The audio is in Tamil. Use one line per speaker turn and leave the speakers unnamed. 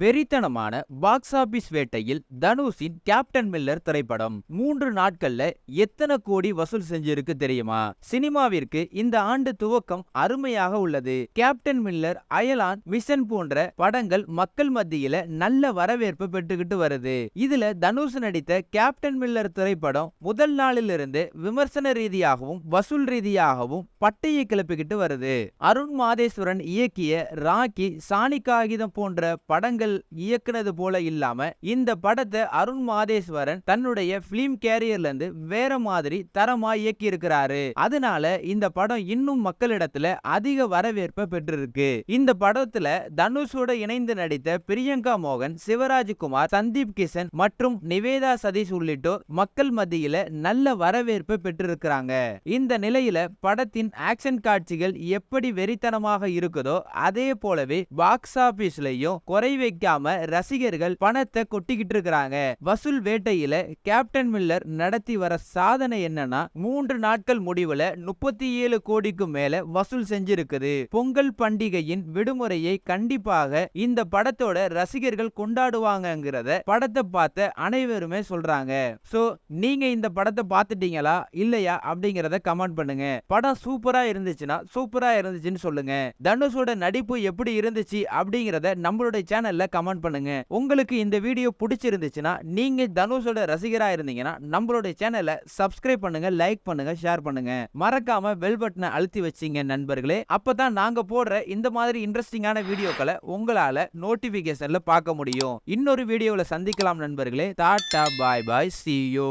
வெறித்தனமான பாக்ஸ் ஆபீஸ் வேட்டையில் தனுஷின் கேப்டன் மில்லர் திரைப்படம். மூன்று நாட்கள்ல எத்தனை கோடி வசூல் செஞ்சிருக்கு தெரியுமா? சினிமாவிற்கு இந்த ஆண்டு துவக்கம் அருமையாக உள்ளது. கேப்டன் மில்லர் அயலான் மிஷன் போன்ற படங்கள் மக்கள் மத்தியில நல்ல வரவேற்பு பெற்றுக்கிட்டு வருது. இதுல தனுஷ் நடித்த கேப்டன் மில்லர் திரைப்படம் முதல் நாளிலிருந்து விமர்சன ரீதியாகவும் வசூல் ரீதியாகவும் பட்டையை கிளப்பிக்கிட்டு வருது. அருண் மாதேஸ்வரன் இயக்கிய ராக்கி சாணி காகிதம் போன்ற படங்கள் இயக்குனது போல இல்லாம இந்த படத்தை அருண் மாதேஸ்வரன் தன்னுடைய பிலிம் கேரியர்ல இருந்து வேற மாதிரி தரமா இயக்கி இருக்கிறாரு அதனால இந்த படம் இன்னும் மக்களிடத்துல அதிக வரவேற்பை பெற்றிருக்கு. இந்த படத்துல தனுஷோட இணைந்து நடித்த பிரியங்கா மோகன் சிவராஜ்குமார் சந்தீப் கிஷன் மற்றும் நிவேதா சதீஷ் உள்ளிட்டோர் மக்கள் மத்தியில நல்ல வரவேற்பை பெற்றிருக்கிறாங்க. இந்த நிலையில படத்தின் ஆக்ஷன் காட்சிகள் எப்படி வெறித்தனமாக இருக்குதோ அதே போலவே பாக்ஸ் ஆபீஸ்லயும் குறை வைக்காம ரசிகர்கள் பணத்தை கொட்டிக்கிட்டு இருக்கிறாங்க வசூல் வேட்டையில கேப்டன் மில்லர் நடத்தி வர சாதனை என்னன்னா மூன்று நாட்கள் முடிவுல முப்பத்தி ஏழு கோடிக்கு மேல வசூல் செஞ்சிருக்குது. பொங்கல் பண்டிகையின் விடுமுறையை கண்டிப்பாக இந்த படத்தோட ரசிகர்கள் கொண்டாடுவாங்கங்கிறத படத்தை பார்த்த அனைவருமே சொல்றாங்க. சோ நீங்க இந்த படத்தை பார்த்துட்டீங்களா? இல்லையா? அப்படிங்கறத கமெண்ட் பண்ணுங்க. படம் சூப்பரா இருந்துச்சுன்னா சூப்பரா இருந்துச்சுன்னு சொல்லுங்க. தனுஷோட நடிப்பு எப்படி இருந்துச்சு அப்படிங்கறத நம்மளுடைய சேனல்ல கமெண்ட் பண்ணுங்க. உங்களுக்கு இந்த வீடியோ பிடிச்சிருந்துச்சுன்னா நீங்க தனுஷோட ரசிகரா இருந்தீங்கன்னா நம்மளுடைய சேனலை சப்ஸ்கிரைப் பண்ணுங்க லைக் பண்ணுங்க ஷேர் பண்ணுங்க. மறக்காம பெல் பட்டனை அழுத்தி வச்சீங்க நண்பர்களே. அப்பதான் நாங்க போடுற இந்த மாதிரி இன்ட்ரெஸ்டிங்கான வீடியோக்களை உங்களால நோட்டிபிகேஷன்ல பார்க்க முடியும். இன்னொரு வீடியோல சந்திக்கலாம் நண்பர்களே. Tata bye bye. சியோ